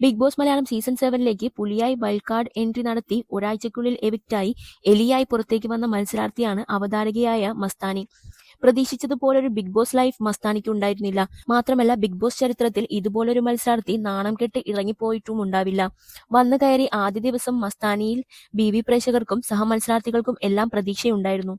Big Boss Malayalam season സെവനിലേക്ക് പുലിയായി wild card entry നടത്തി ഒരാഴ്ചയ്ക്കുള്ളിൽ എവിക്റ്റായി എലിയായി പുറത്തേക്ക് വന്ന മത്സരാർത്ഥിയാണ് അവതാരകയായ മസ്താനി. പ്രതീക്ഷിച്ചതുപോലെ ഒരു ബിഗ് ബോസ് ലൈഫ് മസ്താനിക്ക് ഉണ്ടായിരുന്നില്ല. മാത്രമല്ല ബിഗ് ബോസ് ചരിത്രത്തിൽ ഇതുപോലൊരു മത്സരാർത്ഥി നാണം കെട്ട് ഇറങ്ങിപ്പോയിട്ടും ഉണ്ടാവില്ല. വന്നു കയറി ആദ്യ ദിവസം മസ്താനിയിൽ ബി വി പ്രേക്ഷകർക്കും സഹമത്സരാർത്ഥികൾക്കും എല്ലാം പ്രതീക്ഷയുണ്ടായിരുന്നു.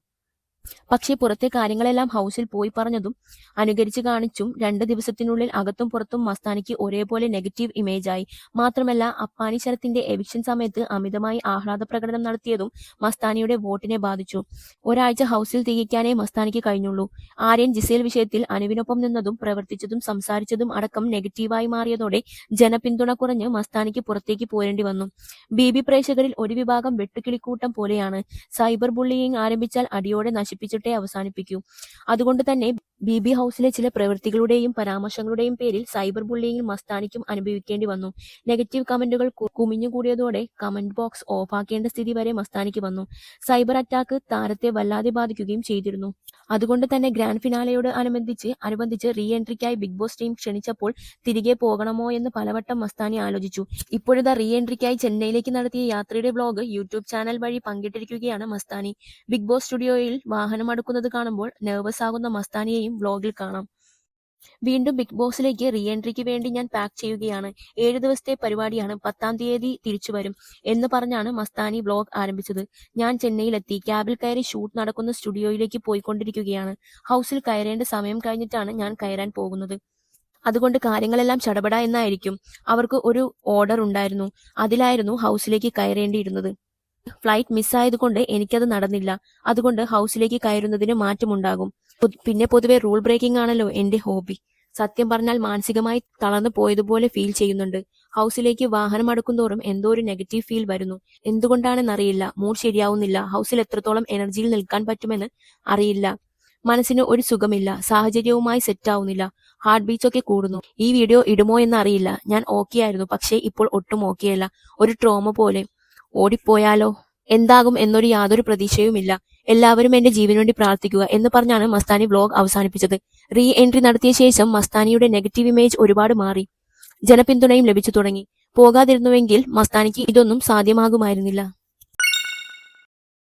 പക്ഷേ പുറത്തെ കാര്യങ്ങളെല്ലാം ഹൗസിൽ പോയി പറഞ്ഞതും അനുകരിച്ചു കാണിച്ചും രണ്ട് ദിവസത്തിനുള്ളിൽ അകത്തും പുറത്തും മസ്താനിക്ക് ഒരേപോലെ നെഗറ്റീവ് ഇമേജ് ആയി. മാത്രമല്ല അപ്പാനി ശരത്തിന്റെ എവിക്ഷൻ സമയത്ത് അമിതമായി ആഹ്ലാദ പ്രകടനം നടത്തിയതും മസ്താനിയുടെ വോട്ടിനെ ബാധിച്ചു. ഒരാഴ്ച ഹൗസിൽ തികയ്ക്കാനേ മസ്താനിക്ക് കഴിഞ്ഞുള്ളൂ. ആര്യൻ ജിസേൽ വിഷയത്തിൽ അനുവിനൊപ്പം നിന്നതും പ്രവർത്തിച്ചതും സംസാരിച്ചതും അടക്കം നെഗറ്റീവായി മാറിയതോടെ ജനപിന്തുണ കുറഞ്ഞ് മസ്താനിക്ക് പുറത്തേക്ക് പോരേണ്ടി വന്നു. ബി പ്രേക്ഷകരിൽ ഒരു വിഭാഗം വെട്ടുകിളിക്കൂട്ടം പോലെയാണ്. സൈബർ ബുള്ളിയിങ് ആരംഭിച്ചാൽ അടിയോടെ നശിപ്പിച്ചിട്ടേ അവസാനിപ്പിക്കൂ. അതുകൊണ്ട് തന്നെ ബി ബി ഹൗസിലെ ചില പ്രവൃത്തികളുടെയും പരാമർശങ്ങളുടെയും പേരിൽ സൈബർ ബുള്ളിയിങ് മസ്താനിക്കും അനുഭവിക്കേണ്ടി വന്നു. നെഗറ്റീവ് കമന്റുകൾ കുമിഞ്ഞുകൂടിയതോടെ കമന്റ് ബോക്സ് ഓഫാക്കേണ്ട സ്ഥിതി വരെ മസ്താനിക്ക് വന്നു. സൈബർ അറ്റാക്ക് താരത്തെ വല്ലാതെ ബാധിക്കുകയും ചെയ്തിരുന്നു. അതുകൊണ്ട് തന്നെ ഗ്രാൻഡ് ഫിനാലയോട് അനുബന്ധിച്ച് അനുബന്ധിച്ച് റീ എൻട്രിക്കായി ബിഗ് ബോസ് ടീം ക്ഷണിച്ചപ്പോൾ തിരികെ പോകണമോ എന്ന് പലവട്ടം മസ്താനി ആലോചിച്ചു. ഇപ്പോഴത്തെ റീ എൻട്രിക്കായി ചെന്നൈയിലേക്ക് നടത്തിയ യാത്രയുടെ വ്ലോഗ് യൂട്യൂബ് ചാനൽ വഴി പങ്കിട്ടിരിക്കുകയാണ് മസ്താനി. ബിഗ് ബോസ് സ്റ്റുഡിയോയിൽ വാഹനം അടുക്കുന്നത് കാണുമ്പോൾ നെർവസ് ആകുന്ന മസ്താനിയെയും വ്ലോഗിൽ കാണാം. വീണ്ടും ബിഗ് ബോസിലേക്ക് റീ എൻട്രിക്ക് വേണ്ടി ഞാൻ പാക്ക് ചെയ്യുകയാണ്. ഏഴു ദിവസത്തെ പരിപാടിയാണ്. പത്താം തീയതി തിരിച്ചു വരും എന്ന് പറഞ്ഞാണ് മസ്താനി ബ്ലോഗ് ആരംഭിച്ചത്. ഞാൻ ചെന്നൈയിലെത്തി. ക്യാബിൽ കയറി ഷൂട്ട് നടക്കുന്ന സ്റ്റുഡിയോയിലേക്ക് പോയിക്കൊണ്ടിരിക്കുകയാണ്. ഹൗസിൽ കയറേണ്ട സമയം കഴിഞ്ഞിട്ടാണ് ഞാൻ കയറാൻ പോകുന്നത്. അതുകൊണ്ട് കാര്യങ്ങളെല്ലാം ചടപട എന്നായിരിക്കും. അവർക്ക് ഒരു ഓർഡർ ഉണ്ടായിരുന്നു. അതിലായിരുന്നു ഹൗസിലേക്ക് കയറേണ്ടിയിരുന്നത്. ഫ്ലൈറ്റ് മിസ്സായതുകൊണ്ട് എനിക്കത് നടന്നില്ല. അതുകൊണ്ട് ഹൗസിലേക്ക് കയറുന്നതിന് മാറ്റമുണ്ടാകും. പിന്നെ പൊതുവെ റൂൾ ബ്രേക്കിംഗ് ആണല്ലോ എന്റെ ഹോബി സത്യം പറഞ്ഞാൽ മാനസികമായി തളർന്നു പോയതുപോലെ ഫീൽ ചെയ്യുന്നുണ്ട്. ഹൗസിലേക്ക് വാഹനം അടുക്കുന്തോറും എന്തോ ഒരു നെഗറ്റീവ് ഫീൽ വരുന്നു. എന്തുകൊണ്ടാണെന്നറിയില്ല. മൂഡ് ശരിയാവുന്നില്ല. ഹൗസിൽ എത്രത്തോളം എനർജിയിൽ നിൽക്കാൻ പറ്റുമെന്ന് അറിയില്ല. മനസ്സിന് ഒരു സുഖമില്ല. സാഹചര്യവുമായി സെറ്റ് ആവുന്നില്ല. ഹാർട്ട് ബീറ്റ്സ് ഒക്കെ കൂടുന്നു. ഈ വീഡിയോ ഇടുമോ എന്ന് അറിയില്ല ഞാൻ ഓക്കെ ആയിരുന്നു. പക്ഷേ ഇപ്പോൾ ഒട്ടും ഓക്കെ അല്ല. ഒരു ട്രോമ പോലെ ഓടിപ്പോയാലോ? എന്താകും എന്നൊരു യാതൊരു പ്രതീക്ഷയുമില്ല. എല്ലാവരും എന്റെ ജീവന് വേണ്ടി പ്രാർത്ഥിക്കുക എന്ന് പറഞ്ഞാണ് മസ്താനി വ്ലോഗ് അവസാനിപ്പിച്ചത്. റീ എൻട്രി നടത്തിയ ശേഷം മസ്താനിയുടെ നെഗറ്റീവ് ഇമേജ് ഒരുപാട് മാറി. ജനപിന്തുണയും ലഭിച്ചു തുടങ്ങി. പോകാതിരുന്നുവെങ്കിൽ മസ്താനിക്ക് ഇതൊന്നും സാധ്യമാകുമായിരുന്നില്ല.